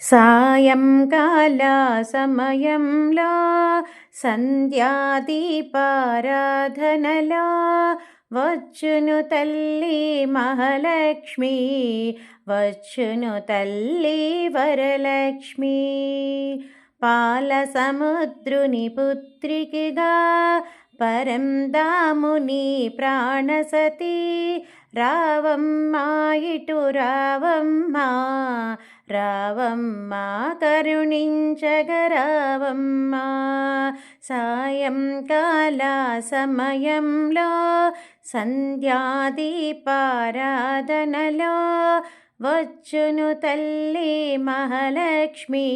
సాయంకాల సమయంలో సంధ్యాదీపారాధనలా. వచ్చును తల్లి మహాలక్ష్మి వచ్చును తల్లి వరలక్ష్మి. పాల సముద్రుని పుత్రికిగా పరందాముని ప్రాణసతి. రావమ్మా ఇటు రావమ్మా రావమ్మా కరుణించగరావమ్మా. సాయంకాల సమయంలో సంధ్యాదీపారాధనలో వచ్చును తల్లి మహాలక్ష్మి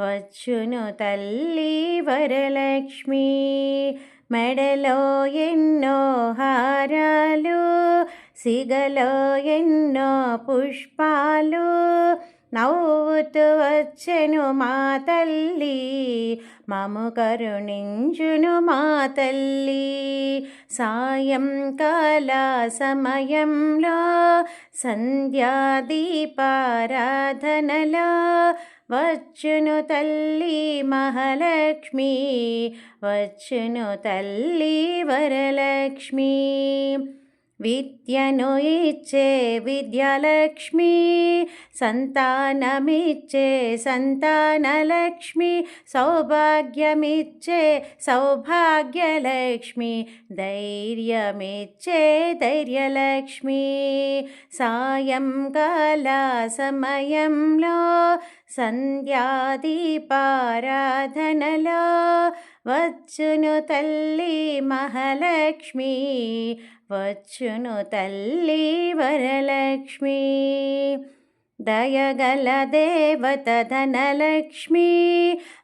వచ్చును తల్లి వరలక్ష్మి. మెడలో ఎన్నో హారాలు సిగలో ఎన్నో పుష్పాలు నవ్వుతూ వచ్చెను మా తల్లి. మము కరుణించును మా తల్లి. సాయంకాల సమయంలో సంధ్యాదీపారాధనలో వచ్చును తల్లి మహాలక్ష్మి. వచ్చును తల్లి వరలక్ష్మి. విద్యను ఇచ్చే విద్యలక్ష్మి సంతానమిచ్చే సంతానలక్ష్మి సౌభాగ్యమిచ్చే సౌభాగ్యలక్ష్మి ధైర్యమిచ్చే ధైర్యలక్ష్మి. సాయంకాల సమయంలో సంధ్యాదీపారాధనలో వచ్చును తల్లి మహాలక్ష్మి వచ్చును తల్లి వరలక్ష్మి. దయగల దేవత ధనలక్ష్మి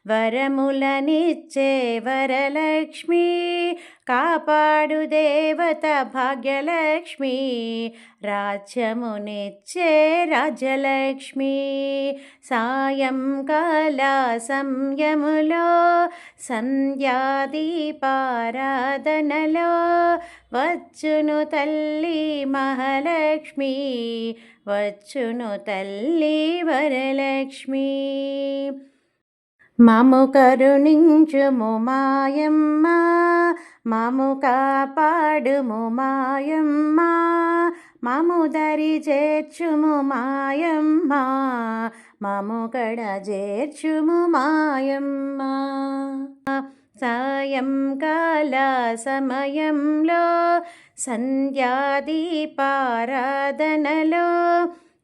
వరములనిచ్చే వరలక్ష్మి కాపాడు దేవత భాగ్యలక్ష్మి. రాజ్యమునిచ్చే రాజ్యలక్ష్మి సాయంకాల సంయములో సంధ్యాదీపారాధనలో వచ్చును తల్లి మహాలక్ష్మి. వచ్చును తల్లి వరలక్ష్మి. మము కరుణించుము మాయమ్మ. మము కాపాడుము మాయమ్మ మము దరి చేర్చుము మాయమ్మ మము కడ చేర్చుము మాయమ్మ. సాయంకాల సమయంలో సంధ్యాదీపారాధనలో